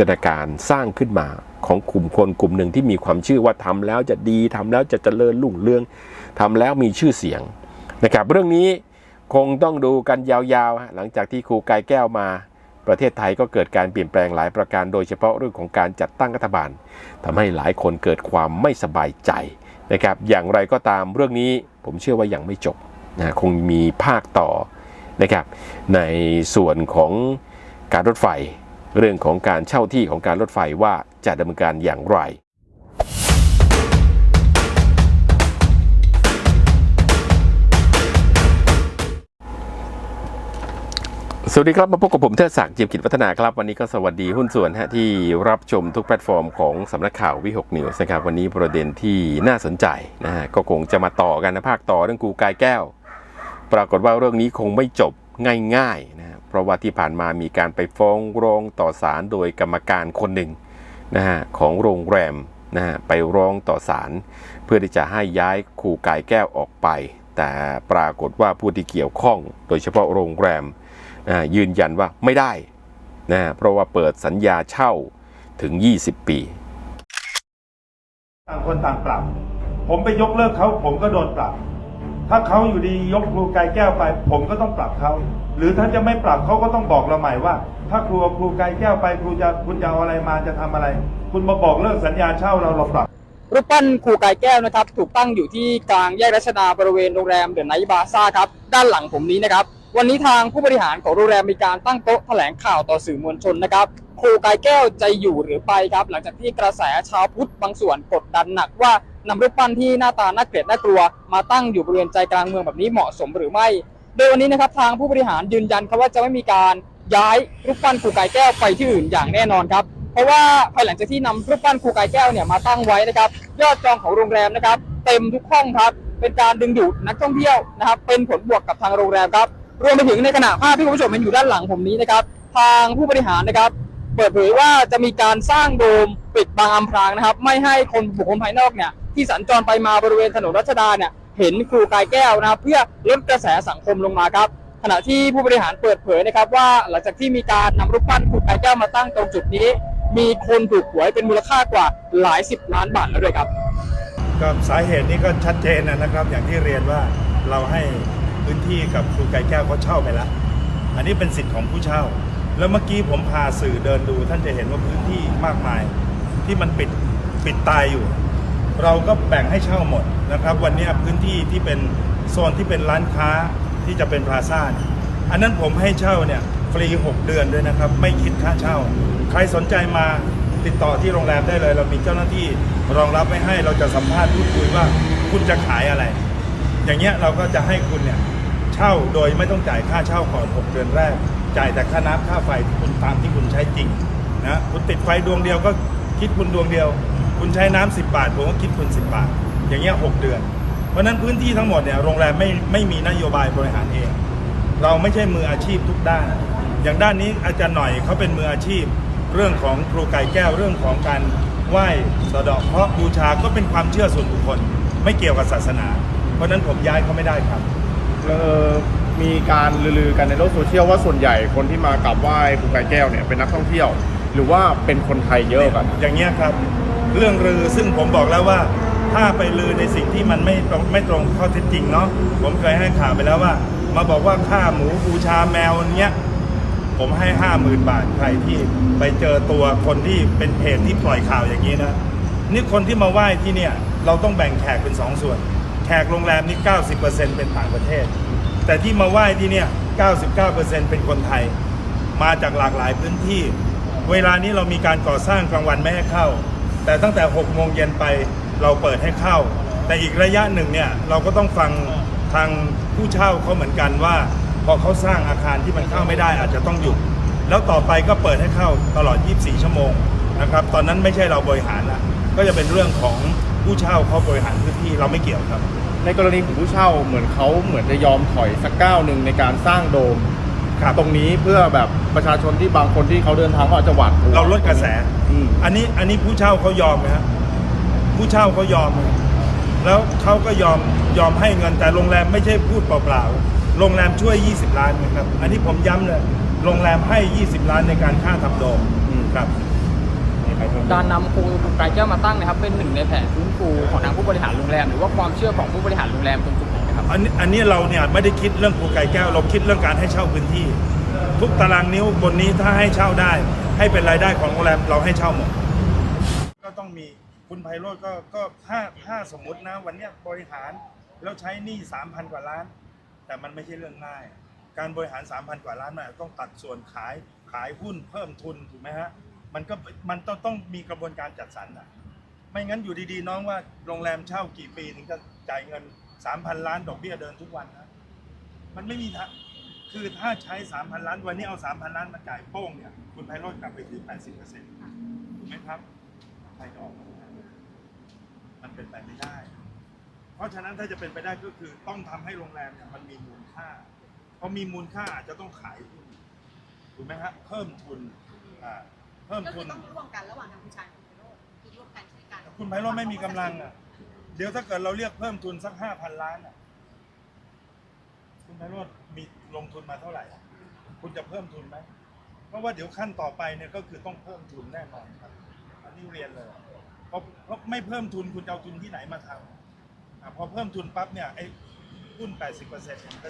ตนาการสร้างขึ้นมาของกลุ่มคนกลุ่มหนึ่งที่มีความเชื่อว่าทำแล้วจะดีทำแล้วจะเจริญรุ่งเรืองทำแล้วมีชื่อเสียงนะครับเรื่องนี้คงต้องดูกันยาวๆ หลังจากที่ครูกายแก้วมา ประเทศไทยก็เกิดการเปลี่ยนแปลงหลายประการ โดยเฉพาะเรื่องของการจัดตั้งรัฐบาลทำให้หลายคนเกิดความไม่สบายใจนะครับอย่างไรก็ตามเรื่องนี้ผมเชื่อว่ายังไม่จบนะคงมีภาคต่อนะครับในส่วนของการรถไฟ เรื่องของการเช่าที่ของการรถไฟว่าจะดำเนินการอย่างไรสวัสดีครับ มาพบกับผมเทิดศักดิ์เจียมกิจวัฒนาครับ วันนี้ก็สวัสดีหุ้นส่วนฮะที่รับชมทุกแพลตฟอร์มของสำนักข่าววิหกนิวส์นะครับ วันนี้ประเด็นที่น่าสนใจนะฮะก็คงจะมาต่อกันนะภาคต่อเรื่องกูกายแก้ว ปรากฏว่าเรื่องนี้คงไม่จบง่ายๆนะฮะ เพราะว่าที่ผ่านมามีการไปฟ้องร้องต่อศาลโดยกรรมการคนหนึ่งนะฮะของโรงแรมนะฮะไปร้องต่อศาลเพื่อที่จะให้ย้ายครูกายแก้วออกไป แต่ปรากฏว่าผู้ที่เกี่ยวข้อง โดยเฉพาะโรงแรมอ่ายืนยันว่าไม่ได้นะเพราะว่าเปิดสัญญาเช่าถึง 20 ปี ต่างคนต่างปรับ ผมไปยกเลิกเขาผมก็โดนปรับ ถ้าเขาอยู่ดียกครูกายแก้วไป ผมก็ต้องปรับเขาหรือถ้าจะไม่ปรับเขาก็ต้องบอกเราใหม่ว่า ถ้าครูครูกายแก้วไปครูจะคุณจะเอาอะไรมาจะทำอะไร คุณมาบอกเลิกสัญญาเช่าเราเราปรับ รูปปั้นครูกายแก้วนะครับ ถูกตั้งอยู่ที่กลางแยกรัชดาบริเวณโรงแรมเดอะไนท์บาซ่าครับด้านหลังผมนี้นะครับ วันนี้ทางผู้บริหารของโรงแรมมีการตั้งโต๊ะแถลงข่าวต่อสื่อมวลชนนะครับครูกายแก้วจะอยู่หรือไปครับ หลังจากที่กระแสชาวพุทธบางส่วนกดดันหนักว่า นำรูปปั้นที่หน้าตาน่าเกลียดน่ากลัว มาตั้งอยู่บริเวณใจกลางเมืองแบบนี้เหมาะสมหรือไม่ โดยวันนี้นะครับทางผู้บริหารยืนยันครับว่าจะไม่มีการย้ายรูปปั้นครูกายแก้วไปที่อื่นอย่างแน่นอนครับ เพราะว่าภายหลังจากที่นำรูปปั้นครูกายแก้วเนี่ยมาตั้งไว้นะครับ ยอดจองของโรงแรมนะครับ เต็มทุกห้องครับเป็นการดึงดูดนักท่องเที่ยวนะครับ เป็นผลบวกกับทางโรงแรมครับ รวมไปถึงในขณะภาพที่คุณผู้ชมเห็นอยู่ด้านหลังผมนี้นะครับ ทางผู้บริหารนะครับ เปิดเผยว่าจะมีการสร้างโดมปิดบังอำพรางนะครับ ไม่ให้คนบุคคลภายนอกเนี่ย ที่สัญจรไปมาบริเวณถนนรัชดาเนี่ยเห็นครูกายแก้วนะครับ เพื่อลดกระแสสังคมลงมาครับ ขณะที่ผู้บริหารเปิดเผยนะครับ ว่าหลังจากที่มีการนำรูปปั้นครูกายแก้วมาตั้งตรงจุดนี้ มีคนถูกหวยเป็นมูลค่ากว่าหลายสิบล้านบาทแล้วด้วยครับก็สาเหตุนี้ก็ชัดเจนนะครับ อย่างที่เรียนว่าเราให้พื้นที่กับครูไก่แก้วเขาเช่าไปแล้วอันนี้เป็นสิทธิ์ของผู้เช่า แล้วเมื่อกี้ผมพาสื่อเดินดู ท่านจะเห็นว่าพื้นที่มากมาย ที่มันปิดปิดตายอยู่ เราก็แบ่งให้เช่าหมดนะครับ วันนี้พื้นที่ที่เป็นโซนที่เป็นร้านค้าที่จะเป็นพลาซ่าอันนั้นผมให้เช่าเนี่ยฟรี 6 เดือนด้วยนะครับ ไม่คิดค่าเช่า ใครสนใจมาติดต่อที่โรงแรมได้เลย เรามีเจ้าหน้าที่รองรับไว้ให้เราจะสัมภาษณ์พูดคุยว่าคุณจะขายอะไร อย่างเงี้ยเราก็จะให้คุณเนี่ยเช่าโดยไม่ต้องจ่ายค่าเช่าก่อน 6 เดือนแรก จ่ายแต่ค่าน้ำค่าไฟคุณตามที่คุณใช้จริงนะคุณติดไฟดวงเดียวก็คิดคุณดวงเดียว คุณใช้น้ำ10บาทผมก็คิดคุณ10บาท อย่างเงี้ย6เดือน เพราะฉะนั้นพื้นที่ทั้งหมดเนี่ยโรงแรมไม่ไม่มีนโยบายบริหารเอง เราไม่ใช่มืออาชีพทุกด้าน อย่างด้านนี้อาจารย์หน่อยเขาเป็นมืออาชีพ เรื่องของครูไก่แก้วเรื่องของการไหว้สะเดาะเคราะห์บูชาก็เป็นความเชื่อส่วนบุคคล ไม่เกี่ยวกับศาสนา เพราะฉะนั้นผมย้ายเขาไม่ได้ครับเออมีการลือๆกันในโลกโซเชียลว่าส่วนใหญ่คนที่มากราบไหว้ครูกายแก้วเนี่ยเป็นนักท่องเที่ยว หรือว่าเป็นคนไทยเยอะกันอย่างเงี้ยครับ เรื่องลือซึ่งผมบอกแล้วว่า ถ้าไปลือในสิ่งที่มันไม่ตรงไม่ตรงข้อเท็จจริงเนาะผมเคยให้ข่าวไปแล้วว่า มาบอกว่าค่าหมูบูชาแมวเนี้ยผมให้ห้าหมื่นบาทใครที่ไปเจอตัวคนที่เป็นเพจที่ปล่อยข่าวอย่างนี้นะนี่คนที่มาไหว้ที่เนี่ยเราต้องแบ่งแขกเป็นสองส่วน แขกโรงแรมนี่ 90%เป็นต่างประเทศ แต่ที่มาไหว้ที่เนี่ย 99%เป็นคนไทย มาจากหลากหลายพื้นที่ เวลานี้เรามีการก่อสร้างกลางวันไม่ให้เข้า แต่ตั้งแต่6โมงเย็นไปเราเปิดให้เข้า แต่อีกระยะหนึ่งเนี่ยเราก็ต้องฟังทางผู้เช่าเขาเหมือนกันว่า พอเขาสร้างอาคารที่มันเข้าไม่ได้อาจจะต้องหยุด แล้วต่อไปก็เปิดให้เข้าตลอด 24 ชั่วโมงนะครับตอนนั้นไม่ใช่เราบริหารละก็จะเป็นเรื่องของผู้เช่าเขาบริหารพื้นที่เราไม่เกี่ยวครับ ในกรณีของผู้เช่าเหมือนเขาเหมือนจะยอมถอยสักก้าวหนึ่งในการสร้างโดม ครับ ตรงนี้เพื่อแบบประชาชนที่บางคนที่เขาเดินทางเขาอาจจะหวาดกวเราลดกระแส อืม อันนี้อันนี้ผู้เช่าเขายอมไหมฮะผู้เช่าเขายอมไหมแล้วเขาก็ยอมยอมให้เงินแต่โรงแรมไม่ใช่พูดเปล่าๆโรงแรมช่วย 20 ล้านนะครับ อันนี้ผมย้ำเลยโรงแรมให้ 20 ล้านในการค่าทำโดมครับ การนำครูไกรแก้วมาตั้งนะครับเป็นหนึ่งในแผนฟื้นฟูของทางผู้บริหารโรงแรม หรือว่าความเชื่อของผู้บริหารโรงแรมตรงจุดไห นะครับ อันนี้อันนี้เราเนี่ยไม่ได้คิดเรื่องครูไก่แก้ว เราคิดเรื่องการให้เช่าพื้นที่ ทุกตารางนิ้วบนนี้ถ้าให้เช่าได้ ให้เป็นรายได้ของโรงแรมเราให้เช่าหมดก็ต้องมีคุณไพโรจน์ก็ก็ถ้าถ้าสมมตินะวันเนี้ยบริหารแล้วใช้หนี้สามพันกว่าล้าน แต่มันไม่ใช่เรื่องง่าย การบริหารสามพันกว่าล้านมันอาจต้องตัดส่วนขายขายหุ้นเพิ่มทุนถูกไหมฮะมันก็มันต้องต้องมีกระบวนการจัดสรรอะไม่งั้นอยู่ดีๆ น้องว่าโรงแรมเช่ากี่ปีถึงจะจ่ายเงิน สามพันล้านดอกเบี้ยเดินทุกวันนะมันไม่มีทางคือถ้าใช้สามพันล้านวันนี้เอาสามพันล้านมาจ่ายโป้งเนี่ยคุณไพโรจน์กลับไปถือแปดสิบเปอร์เซ็นต์ถูกไหมครับใครจะออกมาได้มันเป็นไปไม่ได้ เพราะฉะนั้นถ้าจะเป็นไปได้ก็คือต้องทำให้โรงแรมเนี่ยมันมีมูลค่าพอมีมูลค่าอาจจะต้องขายหุ้นถูกไหมฮะเพิ่มทุนอ่าเพิ่มก็ทุคือนต้องร่วมกันระหว่างทางคุณชายกับคุณไพโรจน์คือร่วมกันใช้กันคุณไพโรจน์ไม่มีกำลังอะ เดี๋ยวถ้าเกิดเราเรียกเพิ่มทุนสักห้าพันล้านอะคุณไพโรจน์มีลงทุนมาเท่าไหร่อะคุณจะเพิ่มทุนไหมเพราะว่าเดี๋ยวขั้นต่อไปเนี่ยก็คือต้องเพิ่มทุนแน่นอนครับ อันนี้เรียนเลยเพราะเพราะไม่เพิ่มทุนคุณจะเอาทุนที่ไหนมาทำอะพอเพิ่มทุนปั๊บเนี่ยไอ้หุ้น 80เปอร์เซ็นต์มันก็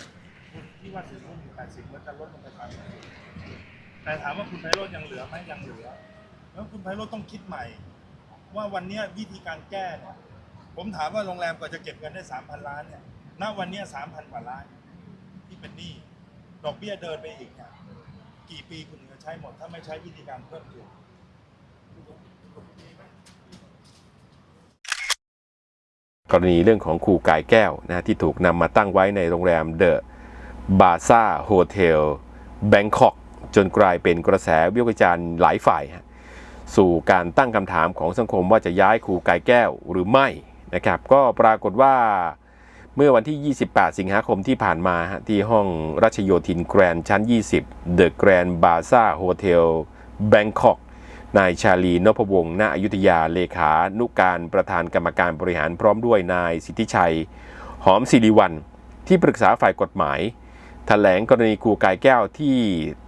หุ้นที่ว่าถือหุ้นอยู่80มันจะลดลงไปสามแต่ถามว่าคุณไพโรจน์ยังเหลือไหมยังเหลือ แล้วคุณไพโรจน์ต้องคิดใหม่ ว่าวันเนี้ยวิธีการแก้เนี่ย ผมถามว่าโรงแรมกว่าจะเก็บเงินได้สามพันล้านเนี่ย ณ วันเนี้สามพันกว่าล้าน ที่เป็นหนี้ ดอกเบี้ยเดินไปอีกเนี่ยกี่ปีคุณถึงจะใช้หมด ถ้าไม่ใช้วิธีการเพิ่มทุนกรณีเรื่องของครูกายแก้วนะที่ถูกนำมาตั้งไว้ในโรงแรมเดอะบาซ่าโฮเทลแบงคอกจนกลายเป็นกระแสวิพากษ์วิจารณ์หลายฝ่าย สู่การตั้งคำถามของสังคมว่าจะย้ายครูกายแก้วหรือไม่ นะครับ ก็ปรากฏว่าเมื่อวันที่ 28 สิงหาคมที่ผ่านมาที่ห้องรัชโยธินแกรนด์ชั้น 20 The Grand Baza Hotel Bangkok นายชาลีนพวงศ์ณอยุธยาเลขานุการประธานกรรมการบริหารพร้อมด้วยนายสิทธิชัย หอมศิริวัลที่ปรึกษาฝ่ายกฎหมายแถลงกรณีครูกายแก้วที่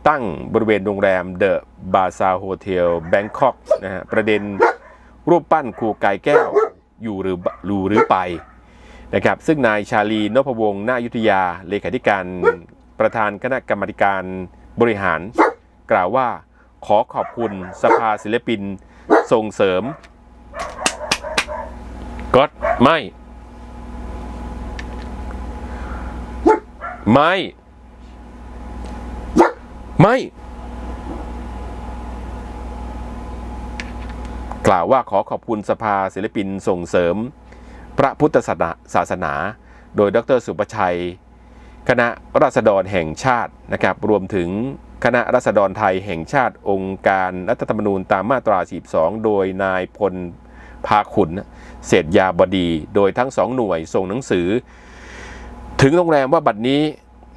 ตั้งบริเวณโรงแรมเดอะบาซาโฮเทลแบงคอกนะฮะประเด็นรูปปั้นครูกายแก้ว อยู่หรือรู้หรือไปนะครับซึ่งนายชาลีนพวงศ์ณอยุทธยาเลขาธิการประธานคณะกรรมการบริหาร กล่าวว่าขอขอบคุณสภาศิลปินส่งเสริมก็ไม่ ไม่ ไม่ กล่าวว่าขอขอบคุณสภาศิลปินส่งเสริม พระพุทธศาสนาศาสนา โดยดรสุประชัย คณะราษฎรแห่งชาตินะครับรวมถึงคณะราษฎรไทยแห่งชาติองค์การรัฐธรรมนูญตามมาตรา 42 โดยนายพลพาขุนเศษยาบดี โดยทั้งสองหน่วยส่งหนังสือ ถึงโรงแรมว่าบัดนี้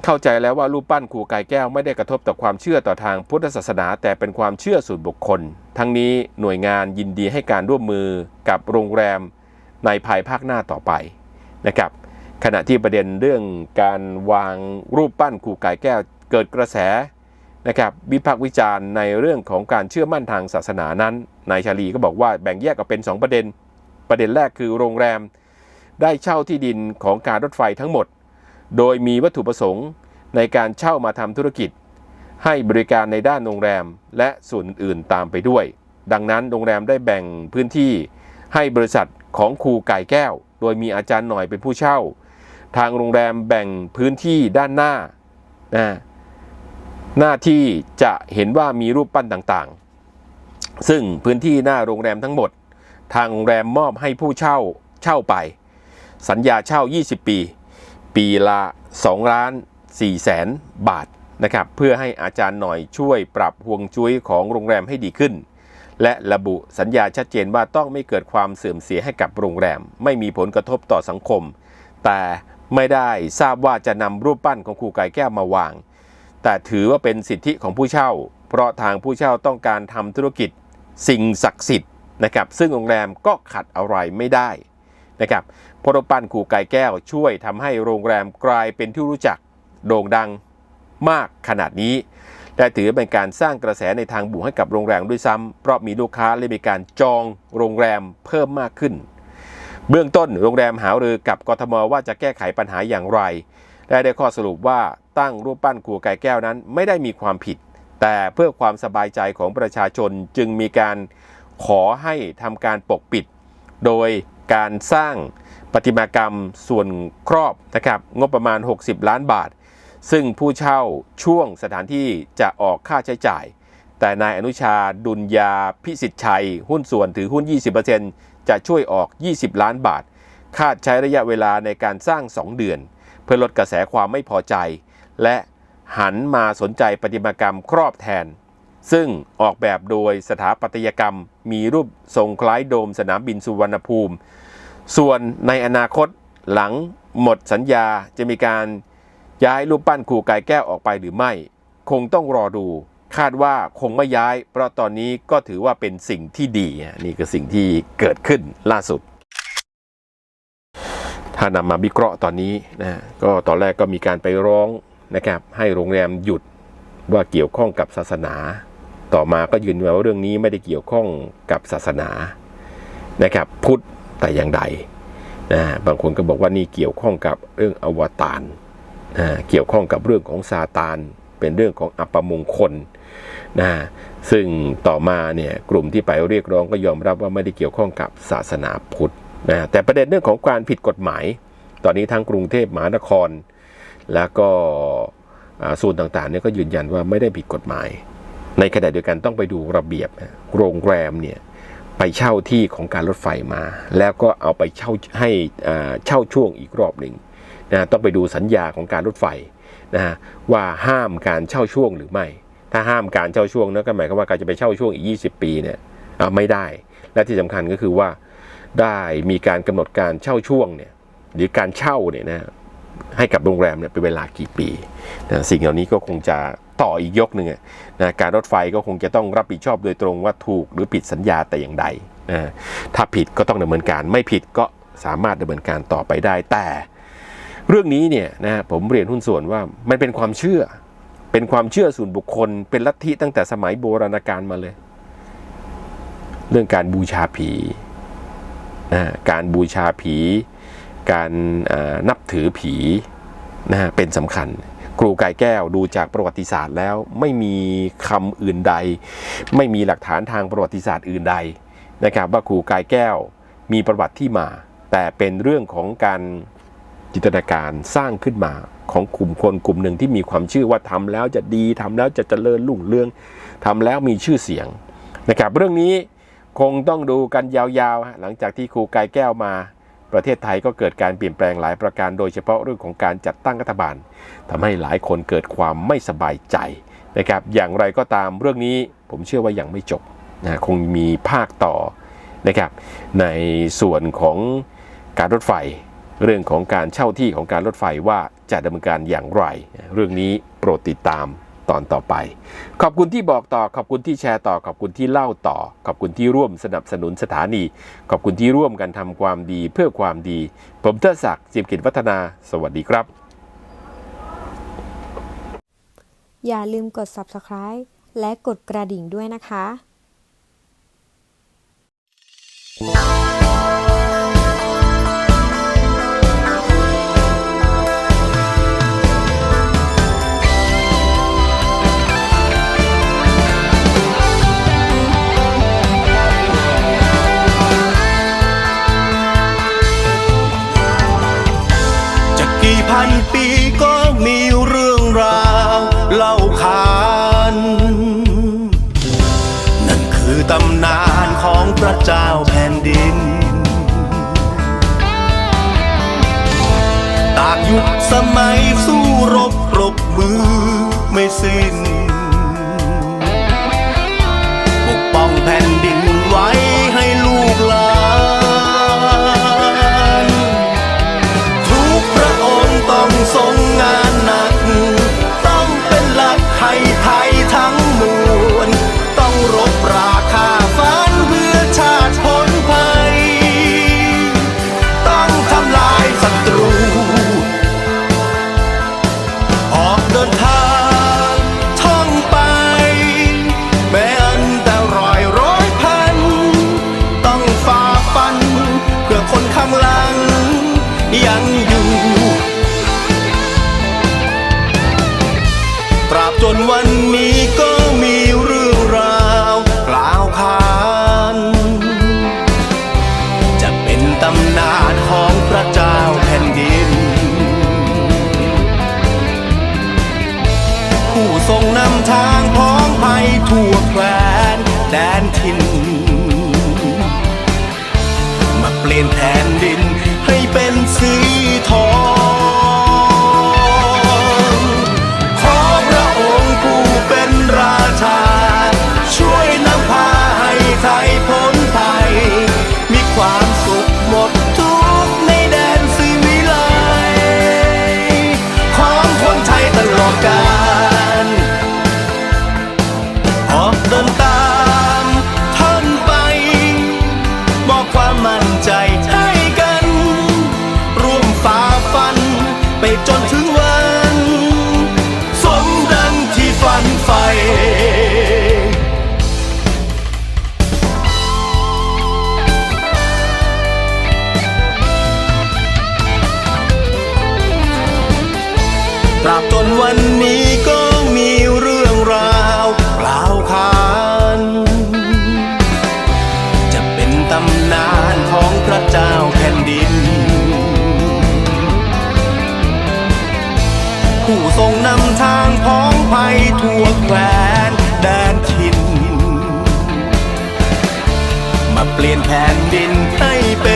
เข้าใจแล้วว่ารูปปั้นครูกายแก้วไม่ได้กระทบต่อความเชื่อต่อทางพุทธศาสนา แต่เป็นความเชื่อส่วนบุคคล ทั้งนี้หน่วยงานยินดีให้การร่วมมือกับโรงแรมในภายภาคหน้าต่อไปนะครับ ขณะที่ประเด็นเรื่องการวางรูปปั้นครูกายแก้วเกิดกระแสนะครับวิพากษ์วิจารณ์ในเรื่องของการเชื่อมั่นทางศาสนานั้นนายชาลีก็บอกว่าแบ่งแยกออกเป็น 2 ประเด็น ประเด็นแรกคือโรงแรมได้เช่าที่ดินของการรถไฟทั้งหมด โดยมีวัตถุประสงค์ในการเช่ามาทำธุรกิจ ให้บริการในด้านโรงแรมและส่วนอื่นๆตามไปด้วย ดังนั้นโรงแรมได้แบ่งพื้นที่ให้บริษัทของครูไก่แก้ว โดยมีอาจารย์หน่อยเป็นผู้เช่า ทางโรงแรมแบ่งพื้นที่ด้านหน้านะหน้าที่จะเห็นว่ามีรูปปั้นต่างๆ ซึ่งพื้นที่หน้าโรงแรมทั้งหมด ทางโรงแรมมอบให้ผู้เช่าเช่าไป สัญญาเช่า 20 ปี ปีละ2ล้าน4แสนบาทนะครับเพื่อให้อาจารย์หน่อยช่วยปรับห่วงจุ้ยของโรงแรมให้ดีขึ้น และระบุสัญญาชัดเจนว่าต้องไม่เกิดความเสื่อมเสียให้กับโรงแรม ไม่มีผลกระทบต่อสังคม แต่ไม่ได้ทราบว่าจะนำรูปปั้นของครูกายแก้วมาวาง แต่ถือว่าเป็นสิทธิของผู้เช่า เพราะทางผู้เช่าต้องการทำธุรกิจสิ่งศักดิ์สิทธิ์นะครับซึ่งโรงแรมก็ขัดอะไรไม่ได้นะครับ พระปั้นครูกายแก้วช่วยทำให้โรงแรมกลายเป็นที่รู้จักโด่งดังมากขนาดนี้ และถือเป็นการสร้างกระแสในทางบวกให้กับโรงแรมด้วยซ้ำเพราะมีลูกค้าและมีการจองโรงแรมเพิ่มมากขึ้น เบื้องต้นโรงแรมหารือกับกทมว่าจะแก้ไขปัญหาอย่างไร และได้ข้อสรุปว่าตั้งรูปปั้นครูไก่แก้วนั้นไม่ได้มีความผิด แต่เพื่อความสบายใจของประชาชนจึงมีการขอให้ทำการปกปิด โดย การสร้างประติมากรรมส่วนครอบนะครับงบประมาณ 60 ล้านบาท ซึ่งผู้เช่าช่วงสถานที่จะออกค่าใช้จ่าย แต่นายอนุชาดุลยาพิสิทธิ์ชัย หุ้นส่วนถือหุ้น 20%จะช่วยออก 20 ล้านบาท คาดใช้ระยะเวลาในการสร้าง 2 เดือน เพื่อลดกระแสความไม่พอใจ และหันมาสนใจประติมากรรมครอบแทน ซึ่งออกแบบโดยสถาปัตยกรรม มีรูปทรงคล้ายโดมสนามบินสุวรรณภูมิ ส่วนในอนาคตหลังหมดสัญญาจะมีการย้ายรูปปั้นครูกายแก้วออกไปหรือไม่ คงต้องรอดู คาดว่าคงไม่ย้าย เพราะตอนนี้ก็ถือว่าเป็นสิ่งที่ดี นี่คือสิ่งที่เกิดขึ้นล่าสุด ถ้านำมาวิเคราะห์ตอนนี้นะก็ตอนแรกก็มีการไปร้องนะครับให้โรงแรมหยุดว่าเกี่ยวข้องกับศาสนา ต่อมาก็ยืนยันว่าเรื่องนี้ไม่ได้เกี่ยวข้องกับศาสนานะครับพุทธแต่อย่างใดนะบางคนก็บอกว่านี่เกี่ยวข้องกับเรื่องอวตารนะเกี่ยวข้องกับเรื่องของซาตานเป็นเรื่องของอัปมงคลนะซึ่งต่อมาเนี่ยกลุ่มที่ไปเรียกร้องก็ยอมรับว่าไม่ได้เกี่ยวข้องกับศาสนาพุทธนะแต่ประเด็นเรื่องของการผิดกฎหมาย ตอนนี้ทั้งกรุงเทพมหานคร แล้วก็ส่วนต่างๆเนี่ยก็ยืนยันว่าไม่ได้ผิดกฎหมาย ในขณะเดียวกันต้องไปดูระเบียบโรงแรมเนี่ยไปเช่าที่ของการรถไฟมา แล้วก็เอาไปเช่าให้เช่าช่วงอีกรอบหนึ่งนะต้องไปดูสัญญาของการรถไฟนะฮะว่าห้ามการเช่าช่วงหรือไม่ ถ้าห้ามการเช่าช่วงนั่นก็หมายความว่าการจะไปเช่าช่วงอีก 20 ปีเนี่ยไม่ได้ และที่สำคัญก็คือว่าได้มีการกำหนดการเช่าช่วงเนี่ยหรือการเช่าเนี่ยนะให้กับโรงแรมเนี่ยเป็นเวลากี่ปีนะสิ่งเหล่านี้ก็คงจะ ต่ออีกยกหนึ่งนะการรถไฟก็คงจะต้องรับผิดชอบโดยตรงว่าถูกหรือผิดสัญญาแต่อย่างใดนะถ้าผิดก็ต้องดำเนินการไม่ผิดก็สามารถดำเนินการต่อไปได้แต่ เรื่องนี้เนี่ยนะผมเรียนหุ้นส่วนว่ามันเป็นความเชื่อ เป็นความเชื่อส่วนบุคคล เป็นลัทธิตั้งแต่สมัยโบราณกาลมาเลย เรื่องการบูชาผีนะการบูชาผี การนับถือผีนะฮะเป็นสำคัญ ครูกายแก้วดูจากประวัติศาสตร์แล้วไม่มีคำอื่นใด ไม่มีหลักฐานทางประวัติศาสตร์อื่นใดนะครับว่าครูกายแก้วมีประวัติที่มา แต่เป็นเรื่องของการจินตนาการสร้างขึ้นมาของกลุ่มคนกลุ่มหนึ่งที่มีความเชื่อว่าทำแล้วจะดีทำแล้วจะเจริญรุ่งเรืองทำแล้วมีชื่อเสียงนะครับเรื่องนี้คงต้องดูกันยาวๆ หลังจากที่ครูกายแก้วมา ประเทศไทยก็เกิดการเปลี่ยนแปลงหลายประการ โดยเฉพาะเรื่องของการจัดตั้งรัฐบาลทำให้หลายคนเกิดความไม่สบายใจนะครับ อย่างไรก็ตามเรื่องนี้ผมเชื่อว่ายังไม่จบนะคงมีภาคต่อนะครับ ในส่วนของการรถไฟ เรื่องของการเช่าที่ของการรถไฟว่าจะดำเนินการอย่างไร เรื่องนี้โปรดติดตาม ตอนต่อไป ขอบคุณที่บอกต่อ ขอบคุณที่แชร์ต่อ ขอบคุณที่เล่าต่อ ขอบคุณที่ร่วมสนับสนุนสถานี ขอบคุณที่ร่วมกันทำความดีเพื่อความดี ผมเทิดศักดิ์จิมกิจวัฒนา สวัสดีครับ อย่าลืมกด subscribe และกดกระดิ่งด้วยนะคะจะ พันปีก็มีเรื่องราวเล่าขานนั่นคือตำนานของพระเจ้าแผ่นดินตากยุคสมัยสู้รบปรบมือไม่สิ้น วันนี้ก็มีเรื่องราวกล่าวขานจะเป็นตำนานของพระเจ้าแผ่นดิน ผู้ทรงนำทางพ้องไปทั่วแควนแดนถิ่นมาเปลี่ยนแผ่นดินให้เป็น